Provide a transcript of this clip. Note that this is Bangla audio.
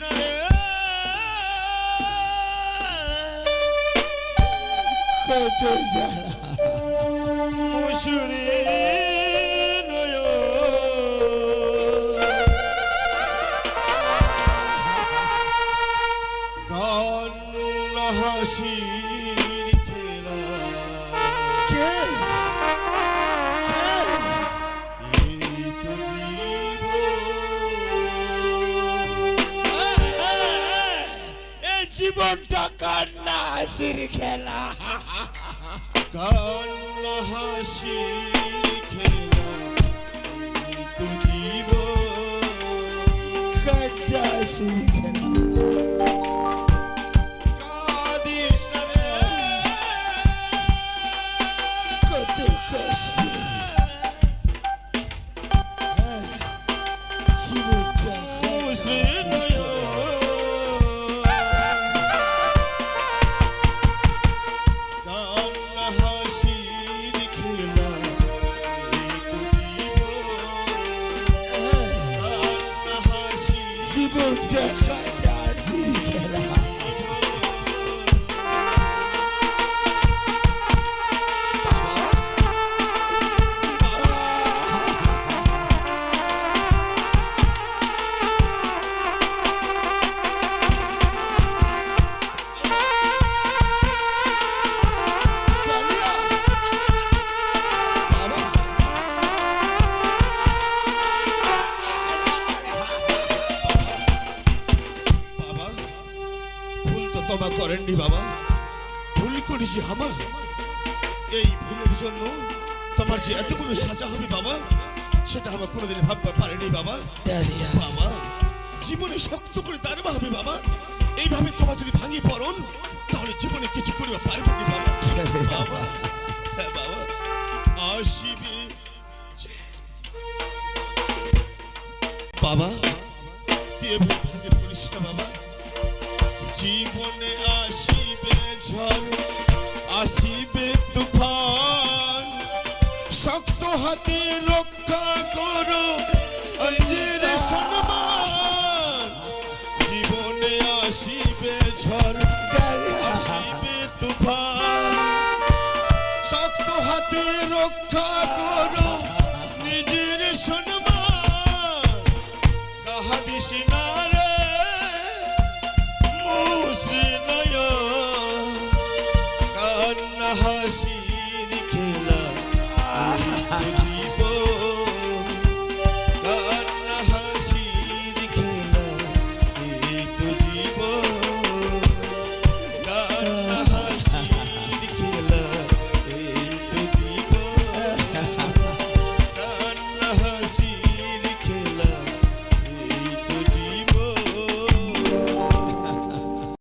না রে কত জ্বালা মুসুরি কান্না জীবনটা কান্না হাসির খেলা? কান্না হাসির খেলা? তো জীবন কান্না হাসির খেলা? কাঁদিস হাসির খেলা জীবনটা তোমা করেননি বাবা। ভুল করেছি হামা। এই ভুলের জন্য তোমার যে এতগুলো সাজা হবে বাবা সেটা আমার কোনোদিন ভাবতে পারেনি বাবা। বাবা জীবনে শক্ত করে দাঁড়াবা হবে বাবা। এইভাবে তোমার যদি ভাঙি পড়ন তাহলে জীবনে কিছু করবে পারবে না বাবা। বাবা হ্যাঁ বাবা আসিবে বাবা তুই এভাবে ভাঙে পড়িস না বাবা। জীবনে আসিবে ঝড়, আসিবে তুফান। শক্ত হাতে রক্ষা করো অজের সম্মান। জীবনে আসিবে ঝড়, আসিবে তুফান। শক্ত হাতে রক্ষা করো, নিজের সম্মান। কাহা দিশি না hashi